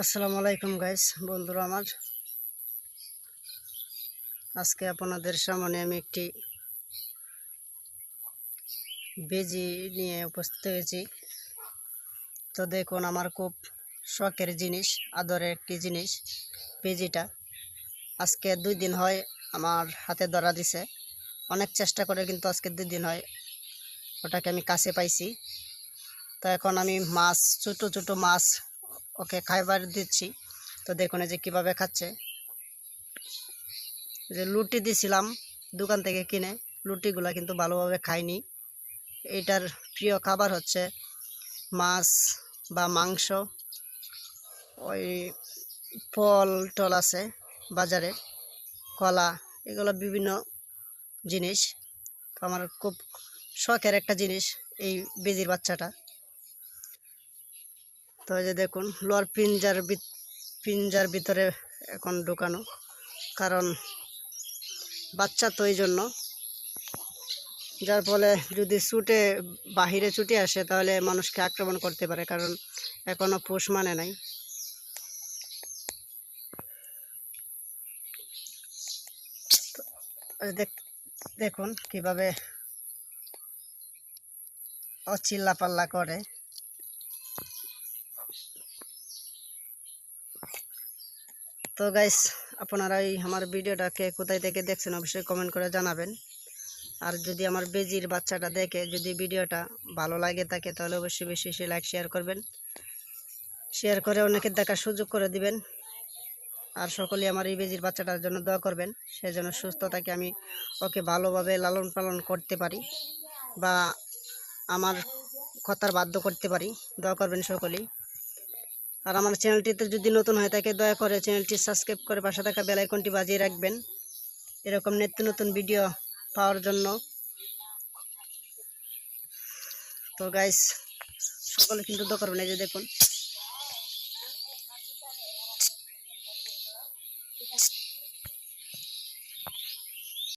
আসসালামু আলাইকুম গাইস বন্ধুরা আমার। আজকে আপনাদের সামনে আমি একটি বেজি নিয়ে উপস্থিত হয়েছি। তো দেখুন, আমার খুব শখের জিনিস, আদরের একটি জিনিস, বেজিটা। আজকে দুই দিন হয় আমার হাতে ধরা দিছে। অনেক চেষ্টা করে কিন্তু আজকে দুই দিন হয়, ওটাকে আমি কাছে পাইছি। তো এখন আমি মাছ, ছোটো ছোটো মাছ ওকে খাইবার দিচ্ছি। তো দেখুন যে কীভাবে খাচ্ছে। যে লুটি দিছিলাম দোকান থেকে কিনে, লুটিগুলা কিন্তু ভালোভাবে খাইনি। এটার প্রিয় খাবার হচ্ছে মাছ বা মাংস। ওই ফল টল আছে বাজারে, কলা, এগুলো বিভিন্ন জিনিস। তো আমার খুব শখের একটা জিনিস এই বেজির বাচ্চাটা। তো যে দেখুন, লোয়ার পিঞ্জার পিঞ্জার ভিতরে এখন ঢুকানো। কারণ বাচ্চা তো এই জন্য। যার ফলে যদি ছুটে বাহিরে ছুটে আসে, তাহলে মানুষকে আক্রমণ করতে পারে, কারণ এখনও পোষ মানে নাই। দেখুন কীভাবে অচিল্লা পাল্লা করে। তো গাইস আপনারা এই আমার ভিডিওটাকে কোথায় থেকে দেখছেন অবশ্যই কমেন্ট করে জানাবেন। আর যদি আমার বেজির বাচ্চাটা দেখে যদি ভিডিওটা ভালো লাগে থাকে, তাহলে অবশ্যই বেশি বেশি লাইক শেয়ার করবেন। শেয়ার করে অনেকের দেখার সুযোগ করে দিবেন। আর সকলেই আমার এই বেজির বাচ্চাটার জন্য দোয়া করবেন। সে যেন সুস্থ থাকে, আমি ওকে ভালোভাবে লালন পালন করতে পারি বা আমার কথার বাধ্য করতে পারি। দোয়া করবেন সকলেই। আর আমার চ্যানেলটিতে যদি নতুন হয়ে থাকে দয়া করে চ্যানেলটি সাবস্ক্রাইব করে পাশে থাকা বেলাইকনটি বাজিয়ে রাখবেন। এরকম নিত্য নতুন ভিডিও পাওয়ার জন্য। তো গাইস সকলে কিন্তু দরকার নেই যে দেখুন।